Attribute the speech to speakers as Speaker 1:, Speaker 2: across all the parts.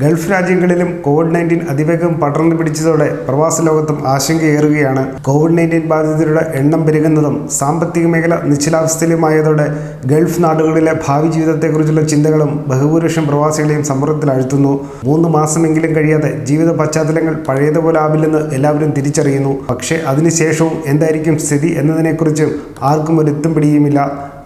Speaker 1: Gulf രാജ്യങ്ങളിലും Covid nineteen അതിവേഗം പടർന്നു പിടിച്ചതോടെ പ്രവാസ ലോകത്തും ആശങ്കയേറുകയാണ് കോവിഡ് നയന്റീൻ ബാധിതരുടെ എണ്ണം പെരുകുന്നതും സാമ്പത്തിക മേഖല നിശ്ചലാവസ്ഥയിലുമായതോടെ ഗൾഫ് നാടുകളിലെ ഭാവി ജീവിതത്തെക്കുറിച്ചുള്ള ചിന്തകളും ബഹുഭൂരിപക്ഷം പ്രവാസികളെയും സമ്മർദ്ദത്തിലാഴ്ത്തുന്നു മൂന്ന് മാസമെങ്കിലും കഴിയാതെ ജീവിത പശ്ചാത്തലങ്ങൾ പഴയതുപോലെ ആവില്ലെന്ന് എല്ലാവരും തിരിച്ചറിയുന്നു. പക്ഷേ അതിനുശേഷവും എന്തായിരിക്കും സ്ഥിതി എന്നതിനെക്കുറിച്ചും ആർക്കും ഒരു എത്തും പിടിയുമില്ല.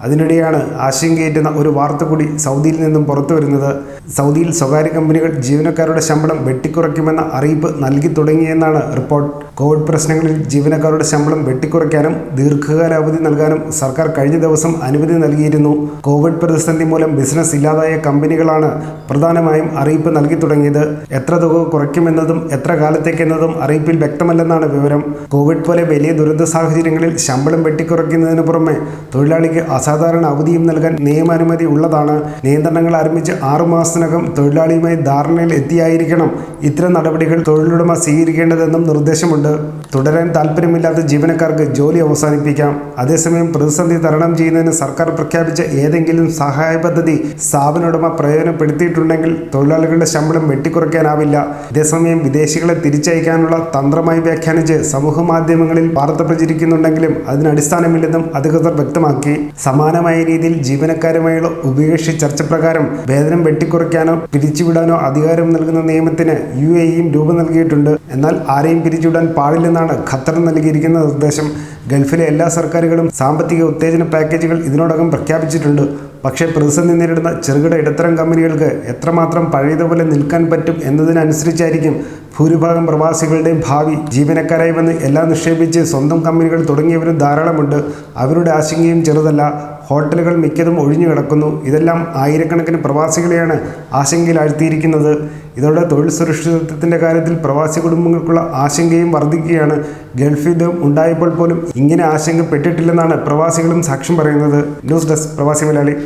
Speaker 1: അതിനിടെയാണ് ആശങ്കയേറ്റുന്ന ഒരു വാർത്ത കൂടി സൗദിയിൽ നിന്നും പുറത്തു വരുന്നത് സൗദിയിൽ സ്വകാര്യ കമ്പനികൾ ജീവനക്കാരുടെ ശമ്പളം വെട്ടിക്കുറയ്ക്കുമെന്ന അറിയിപ്പ് നൽകി തുടങ്ങിയെന്നാണ് റിപ്പോർട്ട്. കോവിഡ് പ്രശ്നങ്ങളിൽ ജീവനക്കാരുടെ ശമ്പളം വെട്ടിക്കുറയ്ക്കാനും ദീർഘകാല അവധി നൽകാനും സർക്കാർ കഴിഞ്ഞ ദിവസം അനുമതി നൽകിയിരുന്നു. കോവിഡ് പ്രതിസന്ധി മൂലം ബിസിനസ് ഇല്ലാതായ കമ്പനികളാണ് പ്രധാനമായും അറിയിപ്പ് നൽകി തുടങ്ങിയത്. എത്ര തുക കുറയ്ക്കുമെന്നതും എത്ര കാലത്തേക്കെന്നതും അറിയിപ്പിൽ വ്യക്തമല്ലെന്നാണ് വിവരം. കോവിഡ് പോലെ വലിയ ദുരന്ത സാഹചര്യങ്ങളിൽ ശമ്പളം വെട്ടിക്കുറയ്ക്കുന്നതിന് പുറമെ തൊഴിലാളിക്ക് അസാധാരണ അവധിയും നൽകാൻ നിയമാനുമതി ഉള്ളതാണ്. നിയന്ത്രണങ്ങൾ ആരംഭിച്ച് ആറു മാസത്തിനകം തൊഴിലാളിയുമായി ധാരണയിൽ എത്തിയായിരിക്കണം. ഇത്തരം നടപടികൾ തൊഴിലുടമ സ്വീകരിക്കേണ്ടതെന്നും നിർദ്ദേശമുണ്ട്. തുടരാൻ താല്പര്യമില്ലാത്ത ജീവനക്കാർക്ക് ജോലി അവസാനിപ്പിക്കാം. അതേസമയം പ്രതിസന്ധി തരണം ചെയ്യുന്നതിന് സർക്കാർ പ്രഖ്യാപിച്ച ഏതെങ്കിലും സഹായ പദ്ധതി സ്ഥാപനോടമ പ്രയോജനപ്പെടുത്തിയിട്ടുണ്ടെങ്കിൽ തൊഴിലാളികളുടെ ശമ്പളം വെട്ടിക്കുറയ്ക്കാനാവില്ല. അതേസമയം വിദേശികളെ തിരിച്ചയക്കാനുള്ള തന്ത്രമായി വ്യാഖ്യാനിച്ച് സമൂഹ മാധ്യമങ്ങളിൽ വാർത്ത പ്രചരിക്കുന്നുണ്ടെങ്കിലും അതിനടിസ്ഥാനമില്ലെന്നും അധികൃതർ വ്യക്തമാക്കി. സമാനമായ രീതിയിൽ ജീവനക്കാരുമായുള്ള ഉപേക്ഷ ചർച്ച പ്രകാരം വേതനം വെട്ടിക്കുറയ്ക്കാനോ പിരിച്ചുവിടാനോ അധികാരം നൽകുന്ന നിയമത്തിന് യു എ ഇയും രൂപം നൽകിയിട്ടുണ്ട്. എന്നാൽ ആരെയും പിരിച്ചുവിടാൻ പാടില്ലെന്നാണ് ഖത്തർ നൽകിയിരിക്കുന്ന നിർദ്ദേശം. ഗൾഫിലെ എല്ലാ സർക്കാരുകളും സാമ്പത്തിക ഉത്തേജന പാക്കേജുകൾ ഇതിനോടകം പ്രഖ്യാപിച്ചിട്ടുണ്ട്. പക്ഷേ പ്രതിസന്ധി നേരിടുന്ന ചെറുകിട ഇടത്തരം കമ്പനികൾക്ക് എത്രമാത്രം പഴയതുപോലെ നിൽക്കാൻ പറ്റും എന്നതിനനുസരിച്ചായിരിക്കും ഭൂരിഭാഗം പ്രവാസികളുടെയും ഭാവി ജീവനക്കാരായി വന്ന് എല്ലാം നിക്ഷേപിച്ച് സ്വന്തം കമ്പനികൾ തുടങ്ങിയവരും ധാരാളമുണ്ട്. അവരുടെ ആശങ്കയും ചെറുതല്ല. ഹോട്ടലുകൾ മിക്കതും ഒഴിഞ്ഞു കിടക്കുന്നു. ഇതെല്ലാം ആയിരക്കണക്കിന് പ്രവാസികളെയാണ് ആശങ്കയിലാഴ്ത്തിയിരിക്കുന്നത്. ഇതോടെ തൊഴിൽ സുരക്ഷിതത്വത്തിന്റെ കാര്യത്തിൽ പ്രവാസി കുടുംബങ്ങൾക്കുള്ള ആശങ്കയും വർദ്ധിക്കുകയാണ് ഗൾഫ് യുദ്ധം ഉണ്ടായപ്പോൾ പോലും ഇങ്ങനെ ആശങ്കപ്പെട്ടിട്ടില്ലെന്നാണ് പ്രവാസികളും സാക്ഷ്യം പറയുന്നത്. ന്യൂസ് ഡെസ്ക് പ്രവാസി മലയാളി.